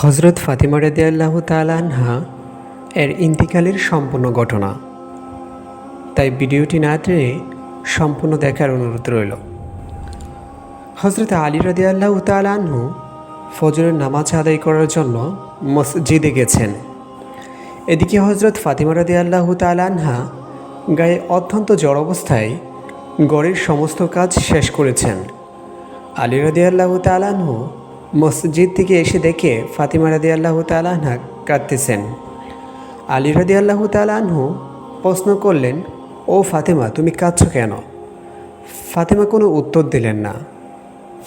হজরত ফাতিমা রেদে আল্লাহ তালানহা এর ইন্তিকালের সম্পূর্ণ ঘটনা। তাই ভিডিওটি না টেনে সম্পূর্ণ দেখার অনুরোধ রইল। হজরত আলী রাদি আল্লাহ তালানহু ফজরের নামাজ আদায় করার জন্য মসজিদে গেছেন। এদিকে হজরত ফাতিমা রাদি আল্লাহ তালানহা গায়ে অত্যন্ত জড় অবস্থায় গড়ের সমস্ত কাজ শেষ করেছেন। আলী রাদি আল্লাহ তালানহু মসজিদ থেকে এসে দেখে ফাতিমা রাদি আল্লাহ তালাহা কাঁদতেছেন। আলী রাদি আল্লাহ তালানহু প্রশ্ন করলেন, ও ফাতেমা, তুমি কাঁদছ কেন? ফাতেমা কোনো উত্তর দিলেন না।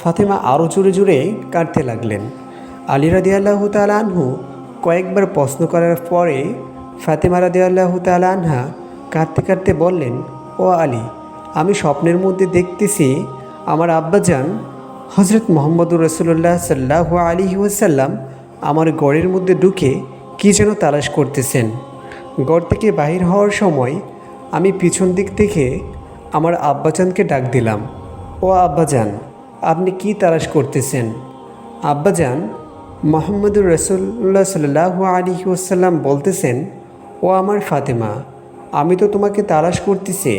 ফাতেমা আরও জোরে জোরে কাঁদতে লাগলেন। আলী রাদি আল্লাহ তালানহু কয়েকবার প্রশ্ন করার পরে ফাতেমা রাদি আল্লাহ তালানহা কাঁদতে কাঁদতে বললেন, ও আলী, আমি স্বপ্নের মধ্যে দেখতেছি আমার আব্বাজান হজরত মোহাম্মদুর রসুল্লাহ সাল্লাহ আলী ওয়াসাল্লাম আমার গড়ের মধ্যে ঢুকে কী যেন তালাশ করতেছেন। গড় থেকে বাহির হওয়ার সময় আমি পিছন দিক থেকে আমার আব্বাজানকে ডাক দিলাম, ও আব্বাজান, আপনি কি তালাশ করতেছেন? আব্বাজান, মোহাম্মদুর রসুল্লাহ সাল্লাহ আলী ওয়াসাল্লাম বলতেছেন, ও আমার ফাতেমা, আমি তো তোমাকে তালাশ করতেছি,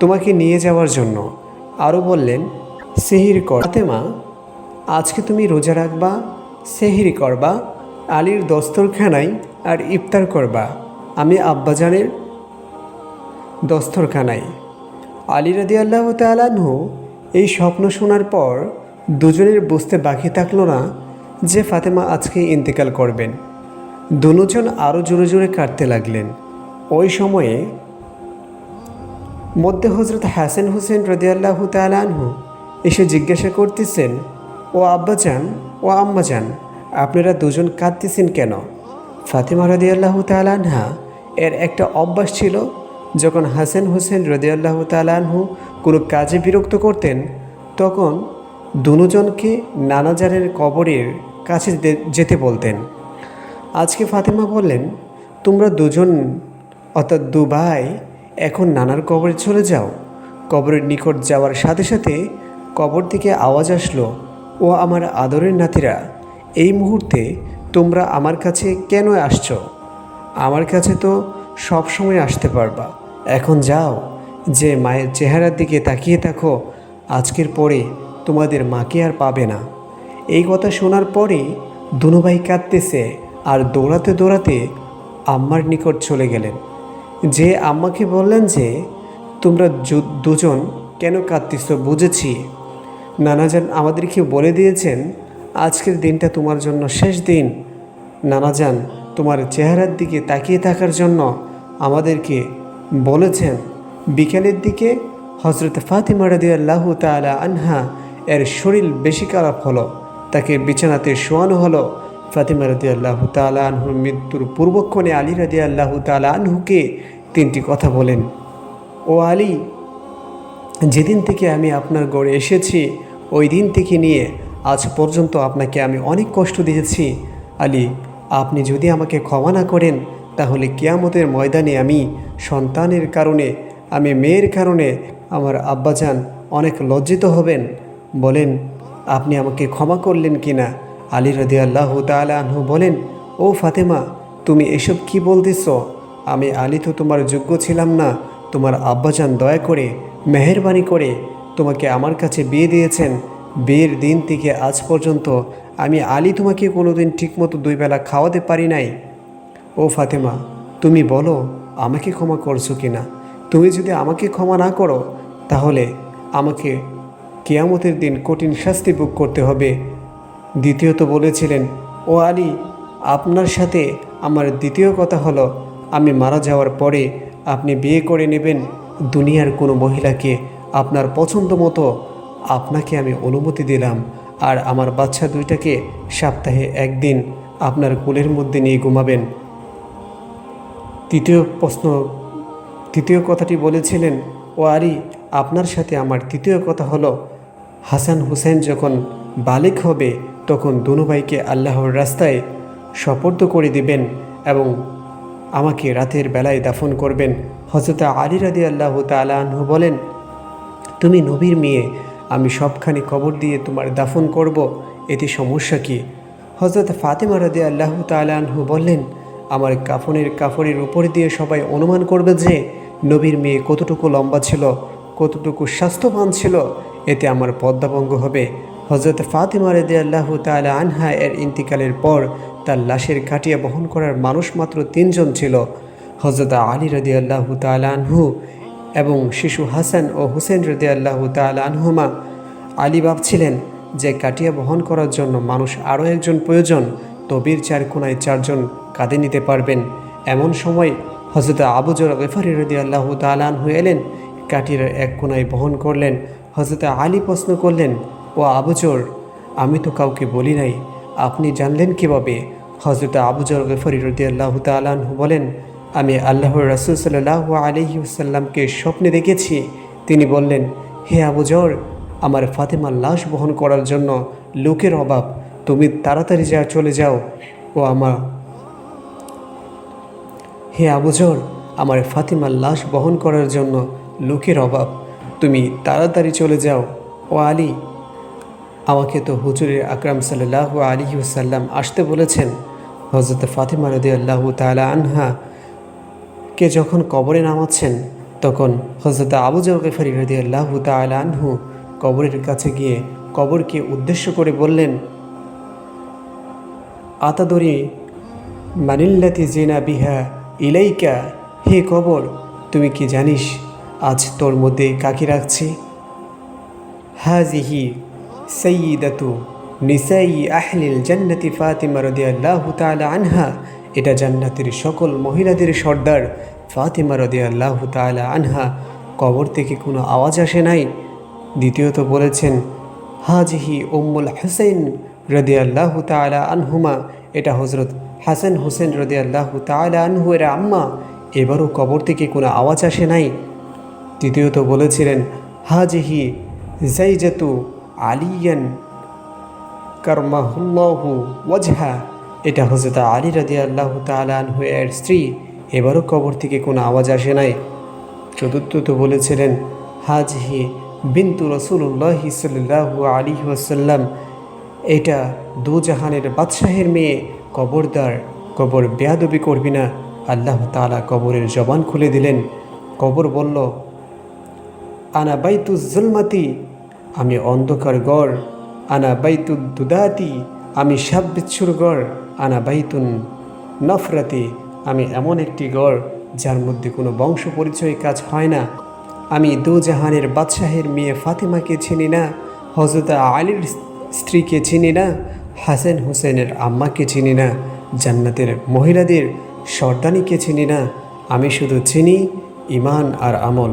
তোমাকে নিয়ে যাওয়ার জন্য। আরও বললেন সেহির কর। ফাতেমা, আজকে তুমি রোজা রাখবা, সেহির করবা, আলীর দস্তরখানায় আর ইফতার করবা। আমি আব্বাজানের দস্তরখানায়। আলী রাদি আল্লাহ তালানহু এই স্বপ্ন শোনার পর দুজনের বুঝতে বাকি থাকল না যে ফাতেমা আজকে ইন্তেকাল করবেন। দুজন আরও জোরে জোরে কাটতে লাগলেন। ওই সময়ে মধ্যে হজরত হাসান হুসেন রদিয়াল্লাহ তালানহু এসে জিজ্ঞাসা করতেছেন, ও আব্বাজান, ও আম্মাজান, আপনারা দুজন কাঁদতেছেন কেন? ফাতিমা রদিয়াল্লাহ তালানহা এর একটা অভ্যাস ছিল, যখন হাসান হুসেন রদিয়াল্লাহ তালানহু কোনো কাজে বিরক্ত করতেন, তখন দুজনকে নানাজারের কবরের কাছে যেতে বলতেন। আজকে ফাতেমা বললেন, তোমরা দুজন, অর্থাৎ দুবাই, এখন নানার কবরে চলে যাও। কবরের নিকট যাওয়ার সাথে সাথে কবর থেকে আওয়াজ আসলো, ও আমার আদরের নাতিরা, এই মুহূর্তে তোমরা আমার কাছে কেন আসছো? আমার কাছে তো সব সময় আসতে পারবা। এখন যাও, যে মায়ের চেহারার দিকে তাকিয়ে থাকো, আজকের পরে তোমাদের মাকে আর পাবে না। এই কথা শোনার পরে দুনুভাই কাঁদতেছে আর দৌড়াতে দৌড়াতে আম্মার নিকট চলে গেলেন। যে আম্মাকে বললেন যে, তোমরা দুজন কেন কাঁদতেছ, বুঝেছি নানাজান আমাদেরকে বলে দিয়েছেন, আজকের দিনটা তোমার জন্য শেষ দিন। নানাজান তোমার চেহারার দিকে তাকিয়ে থাকার জন্য আমাদেরকে বলেছেন। বিকেলের দিকে হজরত ফাতিমা রাদি আল্লাহ তালা আনহা এর শরীর বেশি খারাপ হলো, তাকে বিছানাতে শোয়ানো হলো। ফাতিমা রাদি আল্লাহ তালা আনহুর মৃত্যুর পূর্বক্ষণে আলী রাদি আল্লাহ তালা আনহুকে তিনটি কথা বলেন। ও আলী যেদিন থেকে আমি আপনার গড়ে এসেছি, ওই দিন থেকে নিয়ে আজ পর্যন্ত আপনাকে আমি অনেক কষ্ট দিয়েছি। আলী, আপনি যদি আমাকে ক্ষমা না করেন, তাহলে কেয়ামতের ময়দানে আমি সন্তানের কারণে, আমি মেয়ের কারণে আমার আব্বাজান অনেক লজ্জিত হবেন। বলেন, আপনি আমাকে ক্ষমা করলেন কি না? আলী রদি আল্লাহ তালু বলেন, ও ফাতেমা, তুমি এসব কি বলতেছ? আমি আলী তো তোমার যোগ্য ছিলাম না। তোমার আব্বাজান দয়া করে, মেহরবানি করে তোমাকে আমার কাছে বিয়ে দিয়েছেন। বিয়ের দিন থেকে আজ পর্যন্ত আমি আলী তোমাকে কোনোদিন ঠিকমতো দুই বেলা খাওয়াতে পারি নাই। ও ফাতেমা, তুমি বলো, আমাকে ক্ষমা করছ কি না তুমি যদি আমাকে ক্ষমা না করো, তাহলে আমাকে কেয়ামতের দিন কঠিন শাস্তি ভোগ করতে হবে। দ্বিতীয়ত বলেছিলেন, ও আলী, আপনার সাথে আমার দ্বিতীয় কথা হলো, আমি মারা যাওয়ার পরে আপনি বিয়ে করে নেবেন, দুনিয়ার কোনো মহিলাকে আপনার পছন্দ মতো আপনাকে আমি অনুমতি দিলাম। আর আমার বাচ্চা দুইটাকে সপ্তাহে একদিন আপনার কোলের মধ্যে নিয়ে ঘুমাবেন। তৃতীয় প্রশ্ন, তৃতীয় কথাটি বলেছিলেন, ও আলী, আপনার সাথে আমার তৃতীয় কথা হলো, হাসান হুসেন যখন বালিক হবে, তখন দুনুভাইকে আল্লাহর রাস্তায় সপর্দ করে দিবেন এবং আমাকে রাতের বেলায় দাফন করবেন। হজরত আলী রাদি আল্লাহ তালাহু বলেন, তুমি নবীর মেয়ে, আমি সবখানি কবর দিয়ে তোমার দাফন করব, এতে সমস্যা কি? হজরত ফাতেমা রদি আল্লাহ তালাহু বললেন, আমার কাফনের কাফনের উপর দিয়ে সবাই অনুমান করবে যে, নবীর মেয়ে কতটুকু লম্বা ছিল, কতটুকু স্বাস্থ্যবান ছিল, এতে আমার পদ্মাভঙ্গ হবে। হজরত ফাতেমা রদি আল্লাহ তালা আনহা এর ইন্তিকালের পর তার লাশের কাটিয়া বহন করার মানুষ মাত্র তিনজন ছিল হজরত আলী রদি আল্লাহ তালাহু এবং শিশু হাসান ও হুসেন রদি আল্লাহ তালাহুমা আলী ভাবছিলেন যে কাটিয়া বহন করার জন্য মানুষ আরও একজন প্রয়োজন তবির চার কোনায় চারজন কাঁধে নিতে পারবেন। এমন সময় হজরত আবুজর গেফারি রদি আল্লাহ তালানহু এলেন কাটির এক কোনায় বহন করলেন। হজরত আলী প্রশ্ন করলেন, ও আবুজর আমি তো কাউকে বলি নাই আপনি জানলেন কীভাবে? হজরত আবুজর গেফারি আল্লাহ তালানহু বলেন, আমি আল্লাহর রাসুল সাল্লাহ আলহিউসাল্লামকে স্বপ্নে দেখেছি। তিনি বললেন, হে আবুজর আমার ফাতেমার লাশ বহন করার জন্য লোকের অভাব। তুমি তাড়াতাড়ি যা, চলে যাও। ও আমার হে আবুজর আমার ফাতিমার লাশ বহন করার জন্য লোকের অভাব। তুমি তাড়াতাড়ি চলে যাও। ও আলী আমাকে তো হুজুরের আকরাম সাল্লাহ আলী সাল্লাম আসতে বলেছেন। হজরত ফাতিমা রদি আল্লাহ তালা আনহা কে যখন কবরে নামাচ্ছেন, তখন হজরত আবু জগেফারি রদি আল্লাহ তালা আনহু কবরের কাছে গিয়ে কবরকে উদ্দেশ্য করে বললেন, আতাদরি মানিল্লাতি জেনা বিহা ইলাইকা? হে কবর, তুমি কি জানিস আজ তোর মধ্যে কাকে রাখছি? হাজিহি সৈয়দাতু নিসাই আহলিল জান্নাতি ফাতিমা রদিয়াল্লাহু তাআলা আনহা। এটা জান্নাতের সকল মহিলাদের সর্দার ফাতিমা রদিয়াল্লাহু তাআলা আনহা। কবর থেকে কোনো আওয়াজ আসে নাই। দ্বিতীয়ত বলেছেন, হাজিহি উম্মুল হুসেন রদিয়াল্লাহু তাআলা আনহুমা। এটা হজরত হাসান হোসেন রদিয়াল্লাহু তাআলা আনহু এর আম্মা। এবারও কবর থেকে কোনো আওয়াজ আসে নাই। তৃতীয়ত বলেছিলেন, হাজিহি জাইজাতু আলিয়ান কারমাহুল্লাহু ওয়াজহা। এটা হজরত আলী রাদি আল্লাহ তালানহু এর স্ত্রী। এবারও কবর থেকে কোনো আওয়াজ আসে নাই। চতুর্থ তো বলেছিলেন, হাজহি বিন্তু রসুল্লাহ সাল্লাহু আলী ওয়াসাল্লাম। এটা দুজাহানের বাদশাহের মেয়ে, কবরদার, কবর বেয়াদবি করবি না। আল্লাহ তালা কবরের জবান খুলে দিলেন। কবর বলল, আনা বাইতু জুলমাতি আমি অন্ধকার গড়, আনা বাইতু দুদাতি, আমি সাপ বিচ্ছুর গড়, আনা বাইতুন নফরাতি, আমি এমন একটি গড়, যার মধ্যে কোনো বংশ পরিচয় কাজ হয় না। আমি দুজাহানের বাদশাহের মেয়ে ফাতিমাকে চিনি না হজরত আলীর স্ত্রীকে চিনি না, হাসেন হোসেনের আম্মাকে চিনি না, জান্নাতের মহিলাদের সর্দানিকে চিনি না। আমি শুধু চিনি ইমান আর আমল।